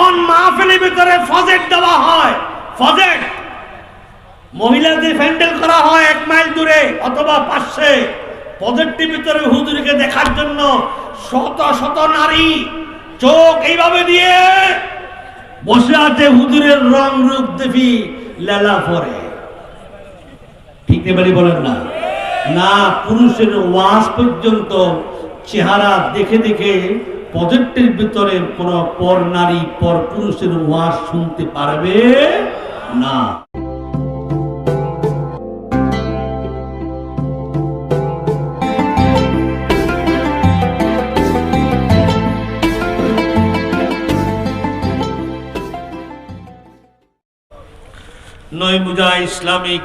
এখন মাহফিলের ভিতরে ফজেট দেওয়া হয় ফজেট মহিলাদের প্যান্ডেল করা হয় এক মাইল দূরে অথবা পাশে পজেটটির ভিতরে হুজুরকে দেখার জন্য শত শত নারী চোখ এইভাবে দিয়ে বসে আছে হুজুরের রং রূপ দেখি, লেলা পরে। ঠিক এবারই বলেন না। না, পুরুষের ওয়াজ পর্যন্ত চেহারা দেখে দেখে পজেটের ভিতরে কোন পর নারী পর পুরুষের ওয়াজ শুনতে পারবে না। নয়মুজা ইসলামিক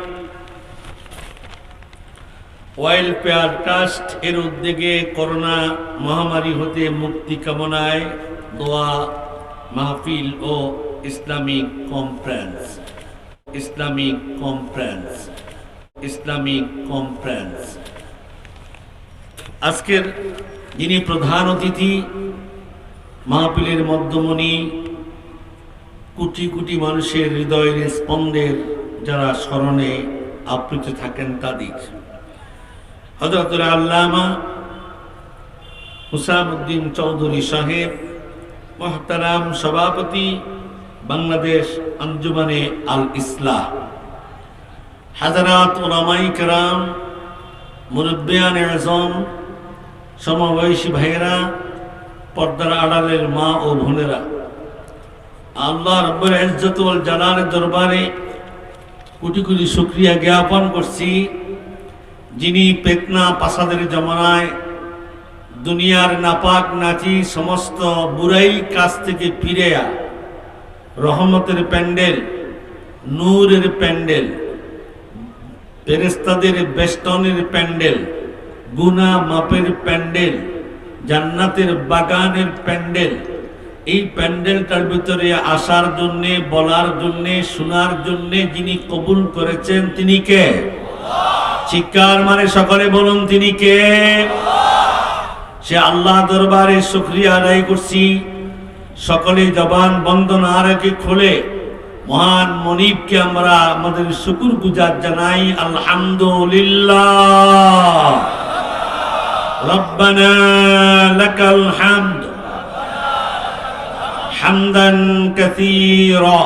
ওয়েলফেয়ার ট্রাস্ট এর উদ্যোগে করোনা মহামারী হতে মুক্তি কামনায় দোয়া, মাহফিল ও Islamic conference. Islamic conference. Islamic conference. আজকের যিনি প্রধান অতিথি, মাহফিলের মধ্যমণি, কোটি কোটি মানুষের হৃদয়ের স্পন্দের যারা স্মরণে আপ্লুত থাকেন তাদের। হজরতুল আল্লামা হুসামুদ্দিন চৌধুরী সাহেব, মহতারাম সভাপতি বাংলাদেশ আঞ্জুমানে আল ইসলাম হাজারাত ওলামাই কেরাম, মুরব্বিয়ান আজম, সমবয়সী ভাইয়েরা, পর্দার আড়ালের মা ও বোনেরা, আল্লাহ রব্বুল ইজ্জতুল জালালের দরবারে কোটি কোটি শুক্রিয়া জ্ঞাপন করছি। যিনি পেতনা পাসাদের জমানায় দুনিয়ার নাপাক নাচি সমস্ত বুড়াই কাছ থেকে ফিরেয়া রহমতের প্যান্ডেল, নূরের প্যান্ডেল ফেরেস্তাদের বেষ্টনের প্যান্ডেল, গুনা মাপের প্যান্ডেল, জান্নাতের বাগানের প্যান্ডেল। এই প্যান্ডেলটার ভিতরে আসার জন্যে, বলার জন্যে, শোনার জন্যে যিনি কবুল করেছেন তিনি কে? চিৎকার মানে সকলে বলুন তিনি কে সে আল্লাহ দরবারে শুক্রিয়া আদায় করছি সকলে জবান বন্ধ না রেখে খোলে মহান মনিবকে আমরা আমাদের শুকুর গুজার জানাই আলহামদুলিল্লাহ রব্বানা লাকাল হামদ حمدا كثيرا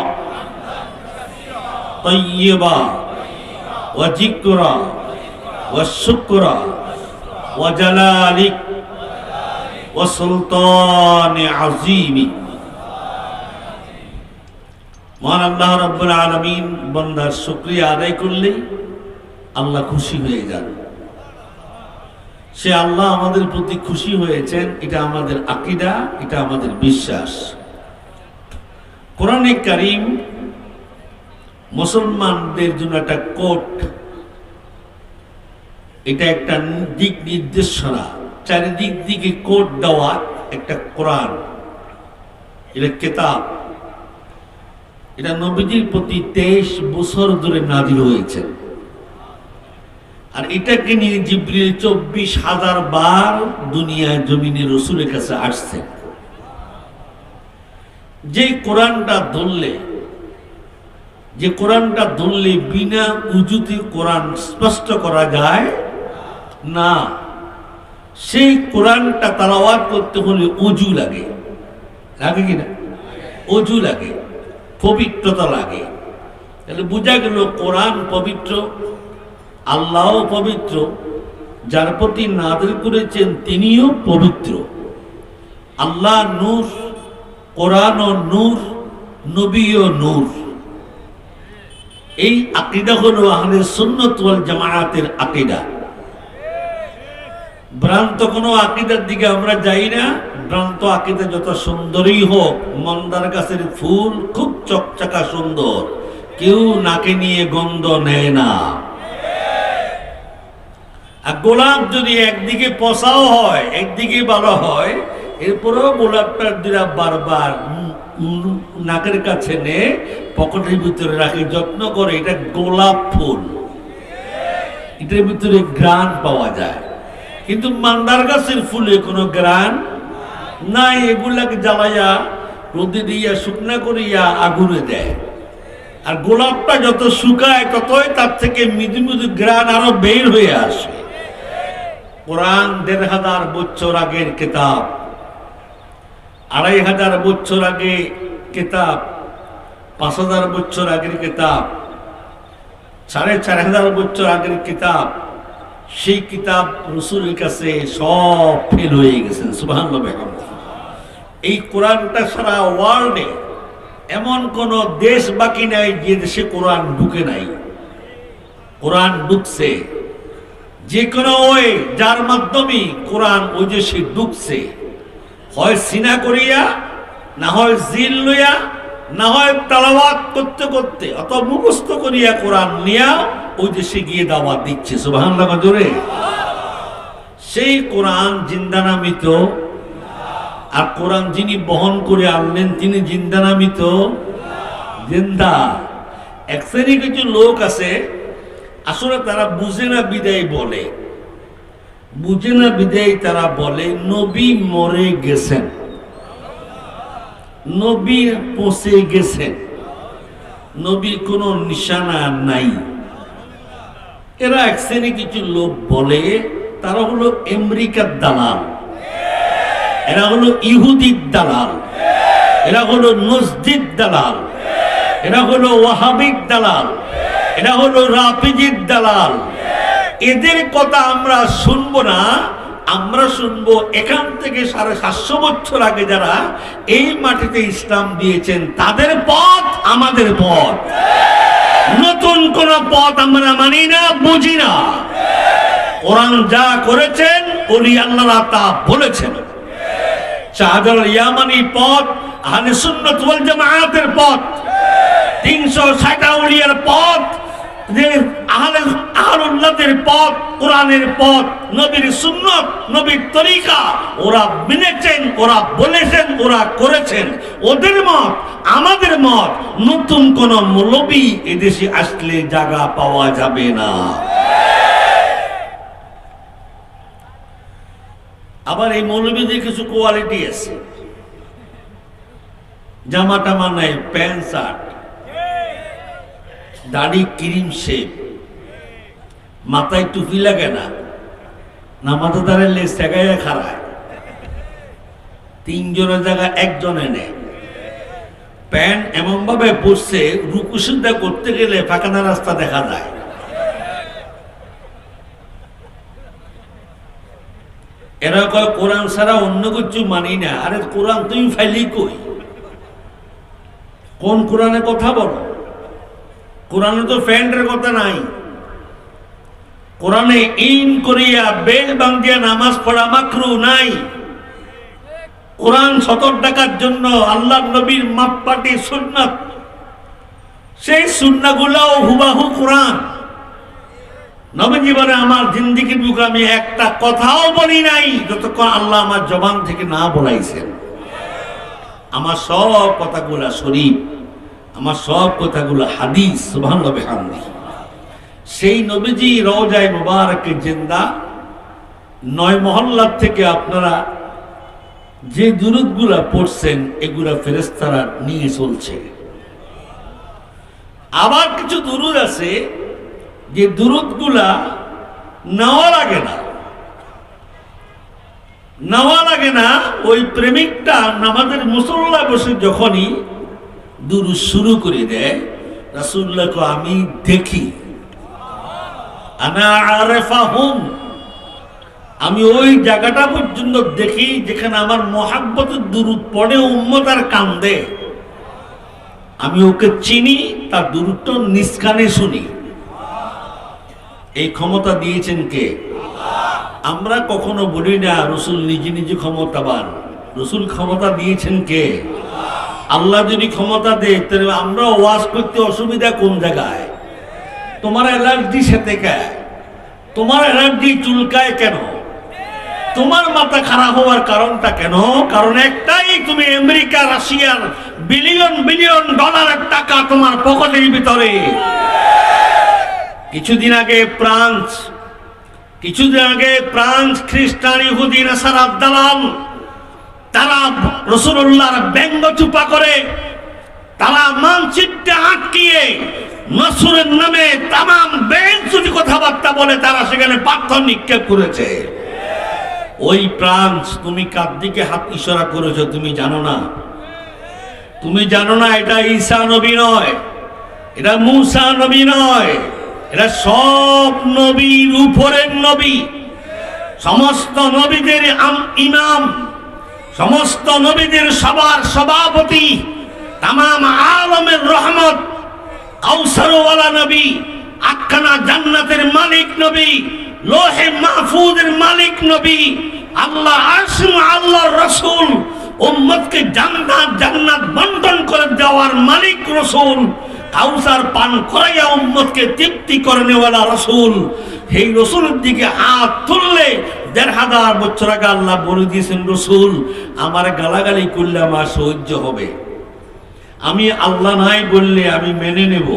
طيبا وذكرا والشكرا وجلالك وسلطان عظيم মহান আল্লাহ রব্বুল আলমিন বন্দার শুক্রিয়া আদায় করলেই আল্লাহ খুশি হয়ে যান সে আল্লাহ আমাদের প্রতি খুশি হয়েছেন এটা আমাদের আকিদা এটা আমাদের বিশ্বাস কোরআনে কারিম মুসলমানদের জন্য একটা কোট, এটা একটা দিক নির্দেশনা। চারিদিক দিকে কোট দেওয়া একটা কোরআন, এটা কেতাব। এটা নবীজির প্রতি তেইশ বছর ধরে নাজিল হয়েছে। আর এটাকে নিয়ে জিব্রিল চব্বিশ হাজার বার দুনিয়ায় জমিনে রসুলের কাছে আসছে। যে কোরআনটা ধরলে যে কোরআনটা ধরলে বিনা উজুতে কোরআন স্পষ্ট করা যায়? না। সেই কোরআনটা তালাওয়াত করতে হলে অজু লাগে। লাগে কি না? অজু লাগে, পবিত্রতা লাগে। তাহলে বোঝা গেল কোরআন পবিত্র আল্লাহ পবিত্র, যার প্রতি নাদের করেছেন তিনিও পবিত্র। আল্লাহ নূর কোরআন ও নূর নবী ও নূর। এই আকিদা হলো আহলে সুন্নত ওয়াল জামায়াতের আকিদা। ভ্রান্ত কোনো আকিদার দিকে আমরা যাই না। ভ্রান্ত আকিদা যত সুন্দরই হোক, মন্দার গাছের ফুল খুব চকচকা সুন্দর। কেউ নাকে নিয়ে গন্ধ নেয় না। আর গোলাপ যদি একদিকে পচাও হয়, একদিকে ভালো হয়, এরপরেও গোলাপটার দিরা বারবার নাকের কাছে নে, পকেটের ভিতরে রাখে, যত্ন করে, এটা গোলাপ ফুল। এটার ভিতরে গ্রান পাওয়া যায়। কিন্তু মান্দার গাছের ফুলে কোনো গ্রান নাই, এগুলাকে জ্বালাইয়া, রোদে দিয়া, শুকনা করিয়া আগুনে দেয়। আর গোলাপটা যত শুকায়, ততই তার থেকে মৃদু মৃদু গ্রান আরও বের হয়ে আসে। কোরআন দেড় হাজার বছর আগের কেতাব। আড়াই হাজার বছর আগে কেতাব, পাঁচ হাজার বছর আগের কেতাব, সাড়ে চার হাজার বছর আগের কিতাব, সেই কিতাব রসুলের কাছে সব ফেল হয়ে গেছেন সুবাহ এই কোরআনটা সারা ওয়ার্ল্ডে এমন কোন দেশ বাকি নাই যে দেশে কোরআন ঢুকে নাই। কোরআন ঢুকছে। যে কোনো ওই যার মাধ্যমে কোরআন ওই দেশে ঢুকছে। হয় সিনা করিয়া, না হয় জিল লইয়া, না হয় তালাবাত করতে করতে অত মুখস্থ করিয়া কোরআন নিয়া, ওই দেশে গিয়ে দাওয়াত দিচ্ছে সুবাহান জোরে সেই কোরআন জিন্দানামিত আর কোরআন যিনি বহন করে আনলেন, তিনি জিন্দানামিত জিন্দা। এক শ্রেণি কিছু লোক আছে, আসলে তারা বুঝে না, বিদায় বলে। বুঝে না বিদায় তারা বলে, নবী মরে গেছেন। নবী পৌঁছে গেছেন। নবীর কোনো নিশানা নাই। এরা এক শ্রেণি কিছু লোক বলে, তারা হলো আমেরিকার দালাল। এরা হলো ইহুদির দালাল। এরা হলো নজদিদ দালাল। এরা হলো ওয়াহাবিদ দালাল। এরা হলো রাফিজির দালাল। এদের কথা আমরা শুনব না, আমরা শুনব এখান থেকে সাড়ে সাতশো বছর আগে যারা এই মাটিতে ইসলাম দিয়েছেন, তাদের পথ আমাদের পথ। নতুন কোন পথ আমরা মানি না, বুঝি না। কোরআন যা করেছেন উনি আল্লাহ তা বলেছেন। শাহজালাল ইয়ামানি পথ, আহলে সুন্নাত ওয়াল জামায়াতের পথ, তিনশো ষাট আউলিয়ার পথ আহলুল্লাহদের পথ, কোরআনের পথ, নবীর সুন্নত, নবীর তরিকা, ওরা মেনেছেন, ওরা বলেছেন, ওরা করেছেন। ওদের মত, আমাদের মত, নতুন কোন মৌলবী এদেশে আসলে জায়গা পাওয়া যাবে না। আবার এই মৌলবীদের কিছু কোয়ালিটি আছে। জামা টামা নাই, প্যান্ট, শার্ট, দাড়ি, ক্রিম, শেপ। মাথায় টুপি লাগে না না মাথা দাঁড়ালে সেগাইয়া খারায় তিনজনের জায়গা একজনে নেয় প্যান্ট এমন ভাবে পড়ছে রুকুসুদ্ধা করতে গেলে ফাঁকানা রাস্তা দেখা যায়। এরা কয়, কোরআন ছাড়া অন্য কিছু মানি না। আরে, কোরআন তুমি ফাইলি কই? কোন কোরআনে কথা বলো? কোরআনে তো ফ্যান্ডের কথা নাই। কোরআনে ইন করিয়া বেল বাঙ্গিয়া নামাজ পড়া মাকরু নাই। কোরআন সতর টাকার জন্য আল্লাহ নবীর মাপপাটি সুন্নাত। সেই সুন্নাগুলাও হুবাহু কোরআন। নবী জীবনে আমার জিন্দিগির বুকে আমি একটা কথাও বলি নাই, যতক্ষণ আল্লাহ আমার জবান থেকে না বলাইছেন। আমার সব কথাগুলা শরীফ, আমার সব কথাগুলো হাদিস সুবহান নবী হামদি সেই নবীজি রওজায় মুবারকের জিন্দা। নয় মহল্লার থেকে আপনারা যে দুরুদগুলা পড়ছেন, এগুলা ফেরেস্তারা নিয়ে চলছে। আবার কিছু দুরুদ আছে, যে দুরুদগুলা নেওয়া লাগে না। নেওয়া লাগে না, ওই প্রেমিকটা নামাজের মুসল্লা বসে যখনই দুরু শুরু করে দেয় রাসুল্লাহকে আমি দেখি। আমি ওই জায়গাটা পর্যন্ত দেখি যেখানে আমার মহাব্বতের দূরত পড়ে, উম্মত আর কান্দে। আমি ওকে চিনি, তার দূরত্ব নিষ্কানে শুনি। এই ক্ষমতা দিয়েছেন কে? আমরা কখনো বলি না, রসুল নিজে নিজে ক্ষমতাবান। রসুল ক্ষমতা দিয়েছেন কে? আল্লাহ যদি ক্ষমতা দেয়, তাহলে আমরা ওয়াজ করতে অসুবিধা কোন জায়গায়? তোমার অ্যালার্জি সেতে খায় তোমার অ্যালার্জি চুলকায় কেন? তোমার মাথা খারাপ হওয়ার কারণটা কেন? কারণ একটাই তুমি আমেরিকা রাশিয়ার বিলিয়ন বিলিয়ন ডলারের টাকা তোমার পকেটের ভিতরে। কিছুদিন আগে ফ্রান্স, কিছুদিন আগে ফ্রান্স খ্রিস্টান, ইহুদি, নাসার দালাল তারা রসুল্লাহর ব্যঙ্গ চুপা করে, তারা মানচিত্রে আটকিয়ে নসুরের নামে তামাম বেঞ্চুটি কথাবার্তা বলে তারা সেখানে পাথর নিক্ষেপ করেছে। ওই প্রাণ তুমি কার দিকে হাত ইশারা করেছ তুমি জানো না? তুমি জানো না এটা ঈসা নবী নয়, এটা মুসা নবী নয়, এটা সব নবীর উপরের নবী। সমস্ত নবীদের ইমাম, সমস্ত নবীদের সবার সভাপতি তাম আলমের রহমত কাউসারওয়ালা নবী আখানা জান্নাতের মালিক নবী, লোহে মাহফুজের মালিক নবী, আল্লাহ আসম, আল্লাহর রসুল, উম্মতকে জান্নাত জান্নাত বন্টন করে দেওয়ার মালিক রসুল, কাউসার পান করাইয়া উম্মতকে তৃপ্তি করে নেওয়ালা রসুল। সেই রসুলের দিকে হাত তুললে দেড় হাজার বছর আগে আল্লাহ বলে দিয়েছেন, রসুল, আমার গালাগালি করলে আমার সহ্য হবে। আমি আল্লাহ নাই বললে আমি মেনে নেব।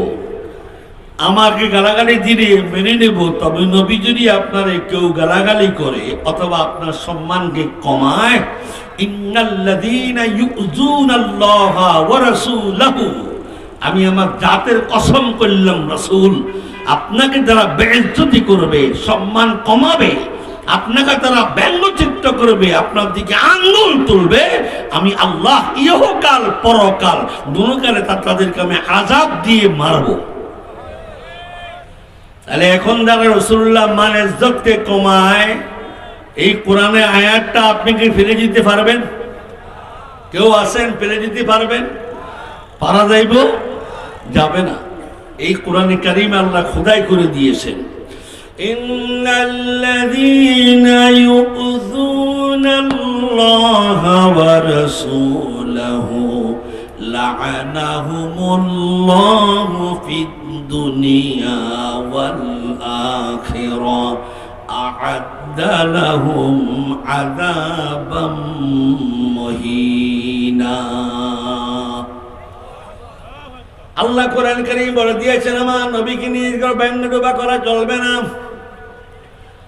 আমাকে গালাগালি দিলে মেনে নেব, তবে নবী যদি আপনার কেউ গালাগালি করে অথবা আপনার সম্মানকে কমায় আমি আমার জাতের কসম করলাম রসুল, আপনাকে যারা বেইজ্জতি করবে, সম্মান কমাবে আপনাকে তারা ব্যঙ্গচিত্র করবে, আপনার দিকে আঙ্গুল তুলবে। আমি আল্লাহ ইহকাল পরকাল দুকালে তাদেরকে আমি আজাব দিয়ে মারবো। তাহলে এখন যারা রসুল্লাহ মান ইজ্জতকে কমায়, এই কোরআনে আয়াতটা আপনি কি ফিরে দিতে পারবেন? কেউ আছেন ফিরে দিতে পারবেন? পারা যাইব? যাবে না। এই কোরআনে কারিম আল্লাহ খোদাই করে দিয়েছেন। إن الذين يؤذون الله ورسوله لعنهم الله في الدنيا والآخرة أعد لهم عذابا مهينا আল্লাহ কোরআন কারিম বলে দিয়েছেন, আমার নবীকে নিয়ে ব্যঙ্গ ডোবা করা চলবে না।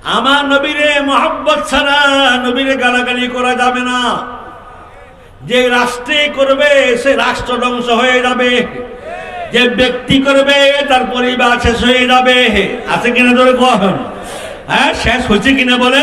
আমার নবীরে মোহাব্বত ছাড়া নবীরে গালাগালি করা যাবে না। যে রাষ্ট্রে করবে, সে রাষ্ট্র ধ্বংস হয়ে যাবে। যে ব্যক্তি করবে, তার পরিবার শেষ হয়ে যাবে। আছে কিনা ধরে কখন হ্যাঁ শেষ হচ্ছে কিনা বলে?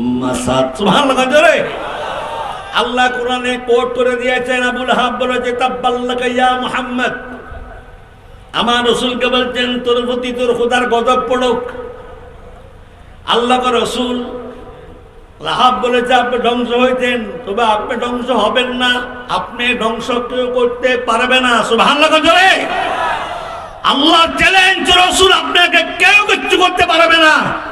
আল্লাহ কোরআনে কোট করে দিয়েছেন, আবুল হাব বলেছে যে, তাব্বাল্লাকা ইয়া মুহাম্মদ। আমার রসুলকে বলছেন, তোর প্রতি তোর খোদার গজব পড়ুক। আল্লাহকে রসুল রাহাব বলেছে আপনি ধ্বংস হয়েছেন, তবে আপনি ধ্বংস হবেন না। আপনি ধ্বংস কেউ করতে পারবে না। সুভাল্লা জোরে। আল্লাহ চ্যালেঞ্জ রসুল আপনাকে কেউ কিচ্ছু করতে পারবে না।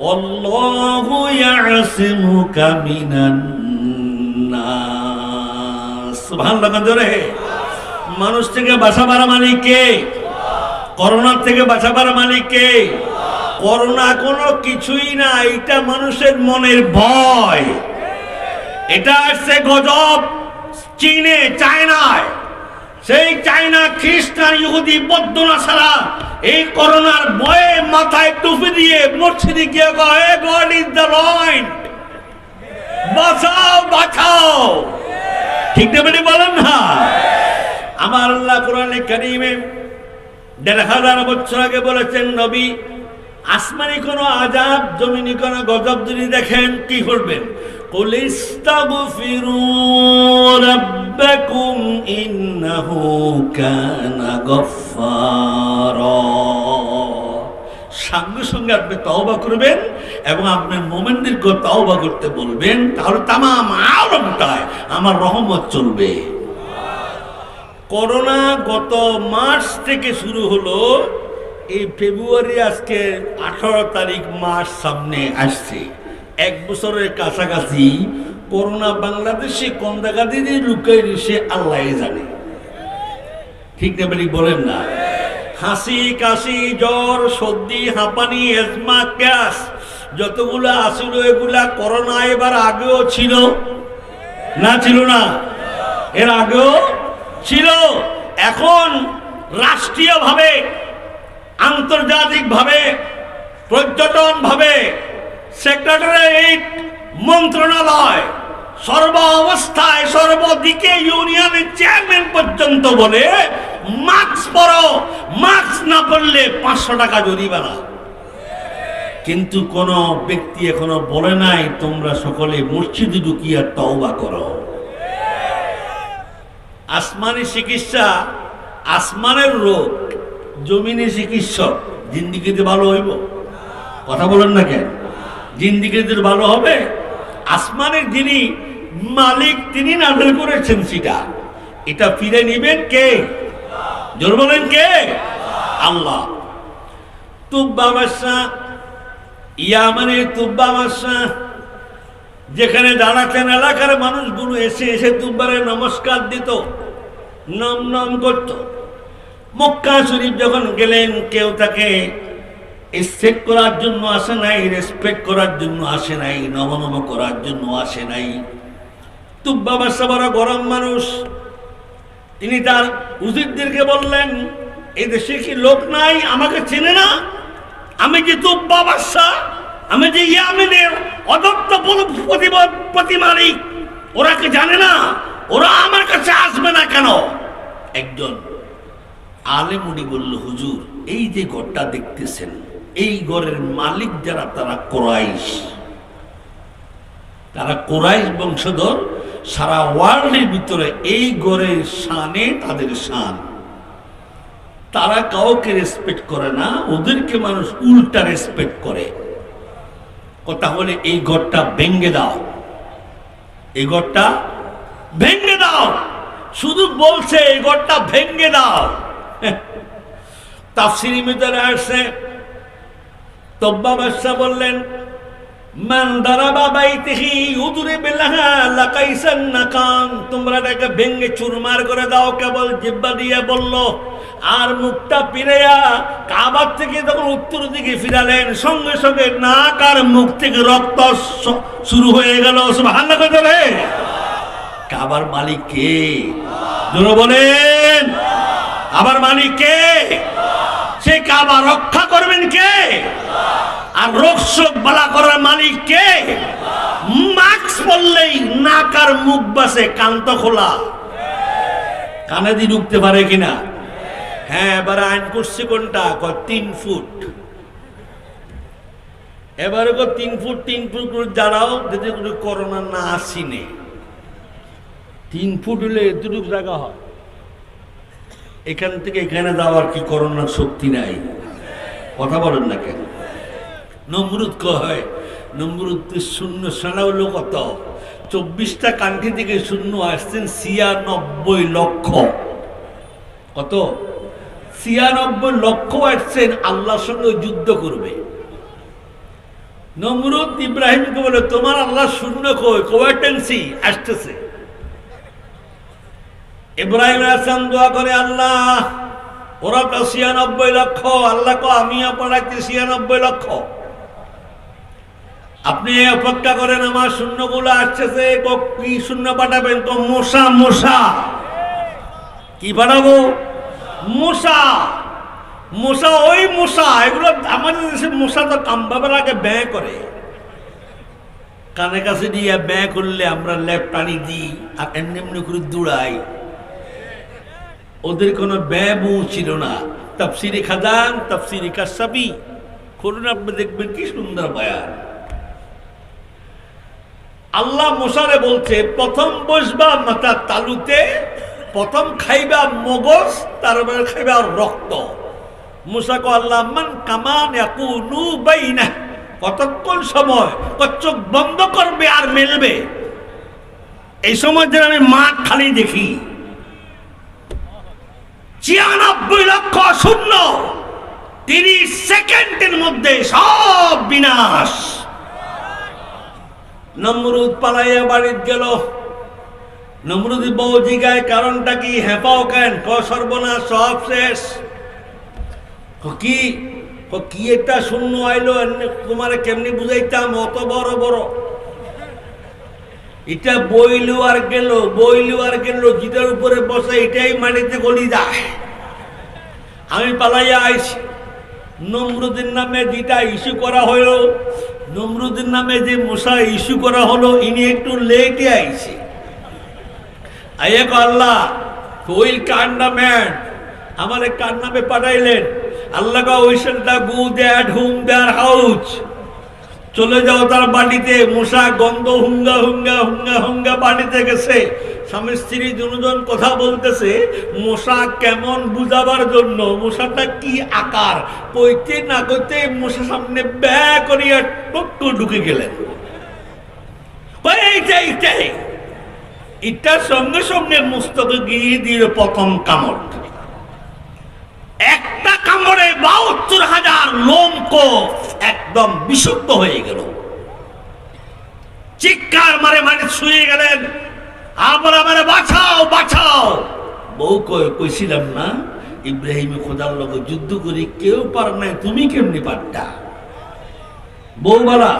والله يعصمك من الناس سبحان الله জোরে মানুষ থেকে বাসা বাড়া মালিক কে করোনার থেকে বাঁচাবার মালিক কে করোনা কোনো কিছুই না এটা মানুষের মনের ভয় এটা আসছে গজব চীনে চায়নায় সেই চায়না খ্রিস্টান ইহুদি বৌদ্ধ ছাড়া এই করোনার বয়ে মাথায় টুপি দিয়ে মসজিদে গিয়ে কয় গড ইজ দ্য লয়েন্ট। বাঁচাও বাঁচাও। ঠিক না বলেন না? আমার আল্লাহ কোরআনে কারিমে দেড় হাজার বছর আগে বলেছেন, নবী, আসমানি কোনো আজাব, জমিনি কোনো গজব যদি দেখেন, কি করবেন? قل استغفروا رب ربكم إنه كان غفارا সঙ্গে সঙ্গে আপনি তওবা করবেন এবং আপনি মোমেনদেরকে তওবা করতে বলবেন তাহলে তামাম আলমটায় আমার রহমত চলবে করোনা গত মার্চ থেকে শুরু হলো এই ফেব্রুয়ারি আজকে আঠারো তারিখ মাস সামনে আসছে এক বছরের কাছাকাছি করোনা বাংলাদেশে কোন জায়গা দিয়ে লুকাই সে আল্লাহ জানে। ঠিক না বলি বলেন না? হাসি, কাশি, জ্বর, সর্দি, হাঁপানি, এজমা গ্যাস যতগুলো আসিল, এগুলা করোনা এবার আগেও ছিল? না ছিল না? এর আগেও ছিল। এখন রাষ্ট্রীয়ভাবে, আন্তর্জাতিকভাবে, পর্যটনভাবে সেক্রেটারিয়েট মন্ত্রণালয় সর্ব অবস্থায় সর্বদিকে ইউনিয়নের চেয়ারম্যান পর্যন্ত বলে মাস্ক পরো মাস্ক না পরলে পাঁচশো টাকা জরিমানা। কিন্তু কোন ব্যক্তি এখনও বলে নাই, তোমরা সকলে মসজিদে ঢুকিয়া তওবা করো। আসমানি চিকিৎসা, আসমানের রোগ, জমিনে চিকিৎসক, জিন্দিগিতে ভালো হইব? কথা বলেন না কেন? জিন্দিগিতে ভালো হবে। আসমানের যিনি মালিক, তিনি নাজল করেছেন সেটা। এটা ফিরে নিবেন কে? জোর বলেন কে? আল্লাহ। তুব্বা বাদশা ইয়া মানে তুব্বা বাদশা যেখানে দাঁড়াতেন এলাকার মানুষগুলো এসে এসে তুব্বারে নমস্কার দিত, নাম নাম করত। মক্কা শরীফ যখন গেলেন, কেউ তাকে রেসপেক্ট করার জন্য আসে নাই রেসপেক্ট করার জন্য আসে নাই নমনম করার জন্য আসে নাই। তুব্বা বাসা বড় গরম মানুষ, তিনি তার উজিরদেরকে বললেন এই দেশে কি লোক নাই? আমাকে চেনে না। আমি যে তুব্বা বাসা আমি যে ইয়ামিনের অদত্ত প্রতিমালিক, ওরা কি জানে না? ওরা আমার কাছে আসবে না কেন? একজন আলেমুনি বলল, হুজুর, এই যে ঘরটা দেখতেছেন এই ঘরের মালিক যারা, তারা কোরাইশ। তারা কোরাইশ বংশধর, সারা ওয়ার্ল্ডের ভিতরে এই ঘরের শানে তাদের শান। তারা কাউকে রেসপেক্ট করে না, ওদেরকে মানুষ উল্টা রেসপেক্ট করে। কথা হলে এই ঘরটা ভেঙ্গে দাও। এই ঘরটা ভেঙ্গে দাও। শুধু বলছে, এই ঘরটা ভেঙ্গে দাও। তাফসিরি ভিতরে আসছে তব্বা বাদশাহ বললেন, মান দারাবা চুরমার করে দাও, কেবল দিয়ে বলল, আর কাবার থেকে উত্তর দিকে ফিরালেন, সঙ্গে সঙ্গে নাক আর মুখ থেকে রক্ত শুরু হয়ে গেল। সুবহানাল্লাহ কইতে রে কাবার মালিক কে? বলেন। আবার মালিক কে? সে কাবা রক্ষা করবেন কে? আর রোগ শোক বালা করার মালিক কে? মাস্ক পরলেই নাক আর মুখ বাসে কান্ত খোলা। কানে দিয়ে ঢুকতে পারে কিনা? হ্যাঁ এবার আইন করছে কোনটা? কয়, তিন ফুট। এবারে কো তিন ফুট তিন ফুট করে দাঁড়াও যদি করোনা না আসিনে। তিন ফুট হলে এতটুকু জায়গা হয়। এখান থেকে এখানে যাওয়ার কি করোনার শক্তি নাই? কথা বলেন না কেন? নমরুদ কয় নমরুদ শূন্য সানা হলো কত চব্বিশটা কান্ট্রি থেকে শূন্য আসছেন ছিয়ানব্বই লক্ষ। কত? ছিয়ানব্বই লক্ষ আসছেন, আল্লাহর সঙ্গে যুদ্ধ করবে। নমরুদ ইব্রাহিমকে বলে, তোমার আল্লাহ শূন্য কই কোয়াটেন্সি আসতেছে। ইব্রাহিম আসলাম দোয়া করে, আল্লাহ, ওরা তো ছিয়ানব্বই লক্ষ, আল্লাহ কো আমিও পড়াচ্ছি ছিয়ানব্বই লক্ষ। আপনি অপেক্ষা করেন, আমার শূন্য শূন্যগুলো আসছে কি শূন্য পাঠাবেন তো, মশা মশা। কি পাঠাবো? মশা। মশা, ওই মশা, এগুলো আমাদের দেশে মশা তো কামবাবের আগে ব্যয় করে। কানে কাছে দিয়ে ব্যয় করলে আমরা ল্যাপ টানি দিই, আর এমনি এমনি করে দৌড়াই। ওদের কোনো ব্যয়বু ছিল না। তাফসিরি খাদান তাফসিরি কাসাবি খুলুন আপনি দেখবেন কি সুন্দর বয়ান। আল্লাহ মশারে বলছে, প্রথম বসবা মাথা তালুতে, প্রথম খাইবা মগজ, তারপরে খাইবা রক্ত। মুসাকে আল্লাহ, মান কামান ইয়াকুনু বাইনা। কতক্ষণ সময় চোখ বন্ধ করবে আর মেলবে। এই সময় যেন আমি মাঠ খালি দেখি। ছিয়ানব্বই লক্ষ শূন্য। তিরিশ সেকেন্ডের মধ্যে সব বিনাশ। নমরুদ পালাইয়া বাড়িত গেল। নমরুদ বউ জিগায়, কারণটা কি? হেপাও কেন? ক সর্বনাশ, সব শেষ। ক? কি একটা শূন্য আইলো? তোমারে কেমনি বুঝাইতাম? অত বড় বড়। এটা বইলু আর গেল, বইলু আর গেল যেটার উপরে বসে এটাই মাটিতে গলি যায়। আমি পালাইয়া আইছি। নমরুদের নামে যেটা ইস্যু করা হলো, নমরুদের নামে যে মশা ইস্যু করা হলো, ইনি একটু লেটে আইছে। আইয়া আল্লাহ উইল কান্ডামেন্ট আমার কার নামে পাঠাইলেন। Allah we should the go that whom their house চলে যাও তার বাড়িতে। মশা গন্ধ হুঙ্গা হুঙ্গা হুঙ্গা হুঙ্গা বাড়িতে গেছে। স্বামী স্ত্রী দুজন কথা বলতেছে, মশা কেমন বুঝাবার জন্য, মশাটা কি আকার? কইতে না কইতে মশা সামনে ব্যা করিয়া টুকটু ঢুকে গেলেন। এইটাই এটার সঙ্গে সঙ্গে মুস্তকে গিয়ে দিয়ে প্রথম কামড় একটা কামড়ে বাহাত্তর হাজার লোম কোফ একদম বিশুদ্ধ হয়ে গেল। চিৎকার মারে মারে শুয়ে গেলেন। আবার আমারে বাঁচাও বাঁচাও। বউ কইছিলাম না, ইব্রাহিম খোদার লোক যুদ্ধ করি, কেউ পার নাই, তুমি কেমনি পারটা বউ বালা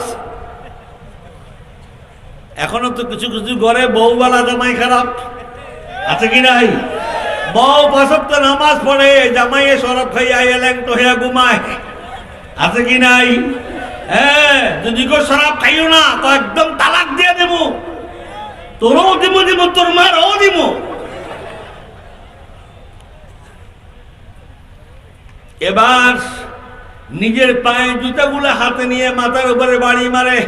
এখনও তো কিছু কিছু ঘরে বউ বালা জামাই খারাপ। আছে কি নাই? বউ পাঁচত্ব নামাজ পড়ে, জামাইয়ে সরব খাইয়া এলেন, তো হেয়া ঘুমায়। আছে কি নাই? হ্যাঁ যদি কেউ শরাব খাইও না, তো একদম তালাক দিয়ে দেব। তোরও দিব দিব, তোর মারও দিব। এবার নিজের পায়ে জুতাগুলো হাতে নিয়ে মাথার উপরে বাড়ি মারে।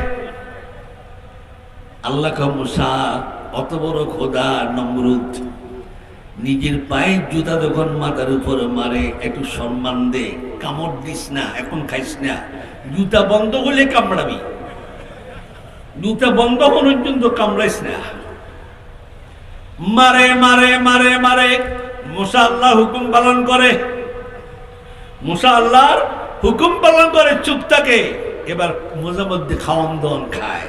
আল্লাহ মুসা, অত বড় খোদা, নমরুদ। নিজের পায়ের জুতা যখন মাথার উপরে মারে, একটু সম্মান দে। কামড় দিস না, এখন খাইস না। জুতা বন্ধ হলে কামড়াবি। জুতা বন্ধ হওয়ার পর্যন্ত কামড়াইস না। মারে মারে মারে মারে মুসা আল্লাহ হুকুম পালন করে। মুসা আল্লাহর হুকুম পালন করে, চুপ থাকে। এবার মোজা মধ্যে খাওয়ান দন খায়,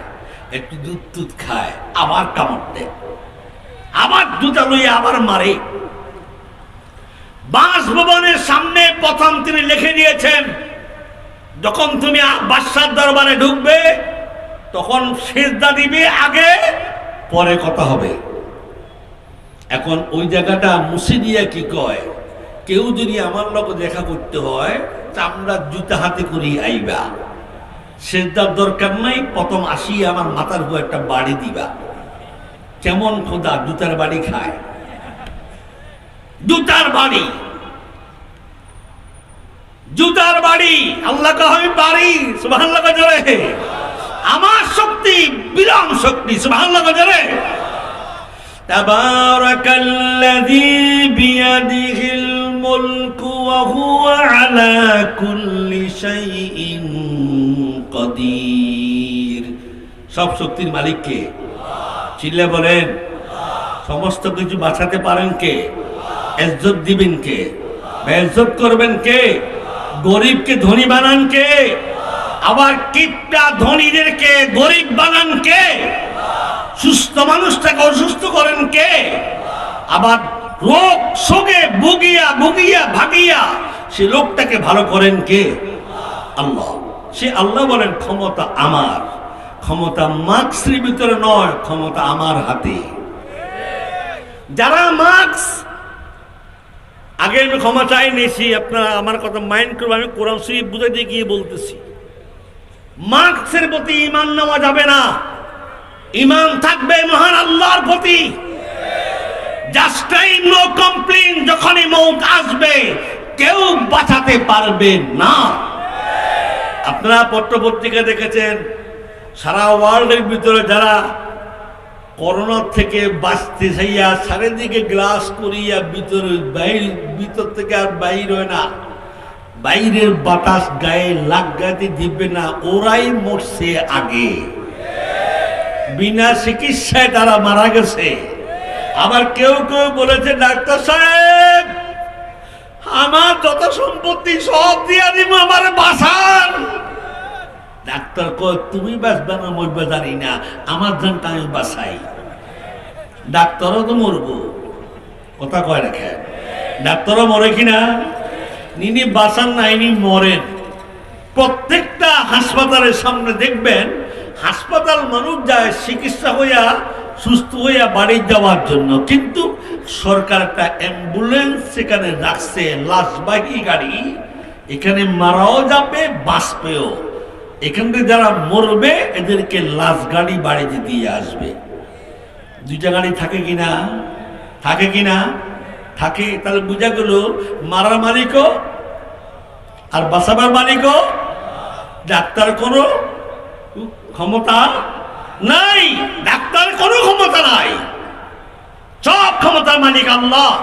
একটু দুধ দুধ খায়, আবার কামড় দেয়। আবার জুতা লইয়া আবার মারে। বাসভবনের সামনে প্রথম তিনি লিখে দিয়েছেন, যখন তুমি বাদশার দরবারে ঢুকবে, তখন সেজদা দিবে আগে, পরে কথা হবে। এখন ওই জায়গাটা মুছে দিয়া কি কয়? কেউ যদি আমার লোক দেখা করতে হয়, চামড়ার জুতা হাতে করি আইবা। সেজদার দরকার নাই, প্রথম আসি আমার মাথার উপর একটা বাড়ি দিবা। কেমন খোদা জুতার বাড়ি খায় জুতার বাড়ি জুতার বাড়ি আল্লাহ আমি বাড়ি সুবহানাল্লাহ জোরে আমার শক্তি বিরাম শক্তি সুবহানাল্লাহ জোরে تبارك الذي بيده الملك وهو على كل شيء قدير সব শক্তির মালিক কে চিল্লে বলেন, সমস্ত কিছু বাঁচাতে পারেন কে? এজ্জত দিবেন কে? বেজ্জত করবেন কে? গরিবকে ধনী বানান কে? আবার কিপটা ধনীদেরকে গরিব বানান কে? সুস্থ মানুষটাকে অসুস্থ করেন কে? আবার রোগ শোকে ভুগিয়া ভুগিয়া, ভাগিয়া সে লোকটাকে ভালো করেন কে? আল্লাহ। সে আল্লাহ বলেন, ক্ষমতা আমার। ক্ষমতা মার্কসের ভিতরে নয়, ক্ষমতা আমার হাতে। যারা মার্কস, আগে আমি ক্ষমা চাই নিয়েছি, আপনারা আমার কথা মাইন্ড করব আমি কোরআন শরীফ বুঝাইতে গিয়ে বলতেছি। মার্কসের প্রতি ইমান নেওয়া যাবে না। ইমান থাকবে মহান আল্লাহর প্রতি। জাস্ট টাইম নো কমপ্লেন যখনই মৌত আসবে, কেউ বাঁচাতে পারবে না। আপনারা পত্র পত্রিকা দেখেছেন সারা ওয়ার্ল্ডের ভিতরে যারা করোনা থেকে বাঁচতে চাইয়া চারিদিকে গ্লাস করিয়া ভিতরে বাইর ভিতর থেকে আর বাইর হয় না, বাইরের বাতাস গায়ে লাগাতে দিবে না, ওরাই মরছে আগে। বিনা চিকিৎসায় তারা মারা গেছে। আবার কেউ কেউ বলেছে, ডাক্তার সাহেব, আমার যত সম্পত্তি সব দিয়া দিব, আমার বাসান ডাক্তার কয়, তুমি বাঁচবে না, মরবে জানি না, আমার জানটা আমি বাসাই ডাক্তারও তো মরবো। কথা কয় রাখে ডাক্তারও মরে কিনা? নিনি বাঁচান না, ইনি মরেন। প্রত্যেকটা হাসপাতালের সামনে দেখবেন, হাসপাতাল মানুষ যায় চিকিৎসা হইয়া, সুস্থ হইয়া বাড়ি যাওয়ার জন্য। কিন্তু সরকার একটা অ্যাম্বুলেন্স সেখানে রাখছে লাশবাহী গাড়ি, এখানে মারাও যাবে, বাঁচবেও। এখান থেকে যারা মরবে, এদেরকে লাশ গাড়ি বাড়িতে দিয়ে আসবে। দুইটা গাড়ি থাকে কিনা? থাকে কিনা? থাকে। তাহলে বুঝা গেল, মারার মালিকও আর বাসাবার মালিকও ডাক্তার কোনো ক্ষমতা নাই। ডাক্তার কোনো ক্ষমতা নাই। সব ক্ষমতার মালিক আল্লাহ।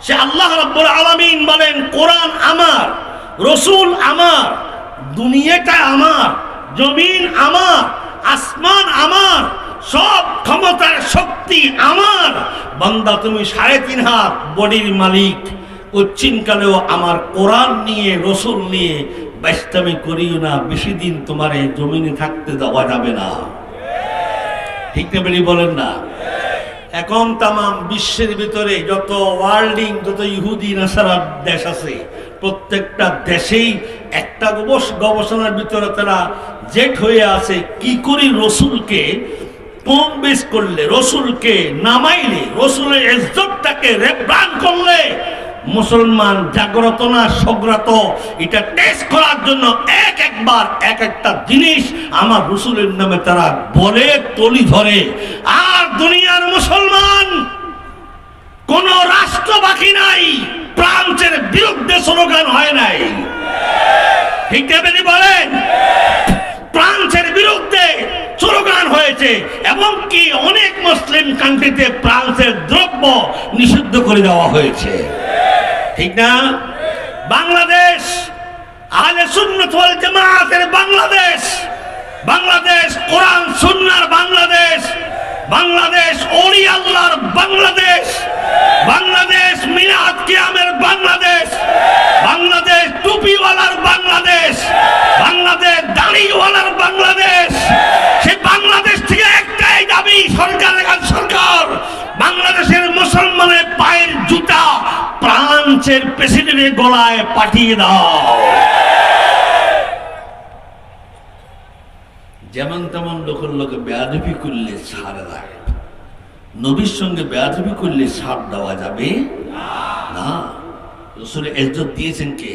সে আল্লাহ রব্বুল আলামিন বলেন, কোরআন আমার, রসুল আমার দুনিয়াটা আমার, জমিন আমার, আসমান আমার, সব ক্ষমতার শক্তি আমার। বান্দা, তুমি সাড়ে তিন হাত বডির মালিক। উচ্চিনকালেও আমার কোরআন নিয়ে, রসুল নিয়ে ব্যস্তামি করিও না, বেশি দিন তোমার এই জমিনে থাকতে দেওয়া যাবে না। ঠিক না বেরি বলেন না? এখন তাম বিশ্বের ভিতরে যত ওয়ার্ল্ডিং যত ইহুদি নাসারার দেশ আছে প্রত্যেকটা দেশেই একটা গবেষণার ভিতরে তারা জেট হয়ে আছে। কি করি রসুলকে কম বেশ করলে, রসুলকে নামাইলে, রসুলের ইজ্জতটাকে রেপ্রাণ করলে, মুসলমান জাগ্রত না সগ্রত এটা টেস্ট করার জন্য এক একবার, এক একটা জিনিস আমার রসুলের নামে তারা বলে, তলি ধরে। আর দুনিয়ার মুসলমান কোন রাষ্ট্র বাকি নাই। ফ্রান্সের বিরুদ্ধে স্লোগান হয় নাই। ঠিক বলেন ফ্রান্সের বিরুদ্ধে স্লোগান হয়েছে এবং কি অনেক মুসলিম কান্ট্রিতে ফ্রান্সের দ্রব্য নিষিদ্ধ করে দেওয়া হয়েছে। ঠিক না? বাংলাদেশ আলে সুন্নত ওয়াল জামাতের বাংলাদেশ বাংলাদেশ কোরআন সুন্নার বাংলাদেশ বাংলাদেশ ওলি আল্লাহর বাংলাদেশ। বাংলাদেশ মিলাদ কিয়ামের বাংলাদেশ। বাংলাদেশ টুপিওয়ালার বাংলাদেশ। বাংলাদেশ দাড়িওয়ালার বাংলাদেশ। সে বাংলাদেশ থেকে একটাই দাবি, সরকার সরকার। বাংলাদেশের মুসলমানের পায়ের জুতা ফ্রান্সের প্রেসিডেন্টের গলায় পাঠিয়ে দাও। যেমন তেমন লোকের লোকে বেয়াদবি করলে ছাড় দেয়। নবীর সঙ্গে বেয়াদবি করলে ছাড় দেওয়া যাবে? না। রসুল এজত দিয়েছেন কে?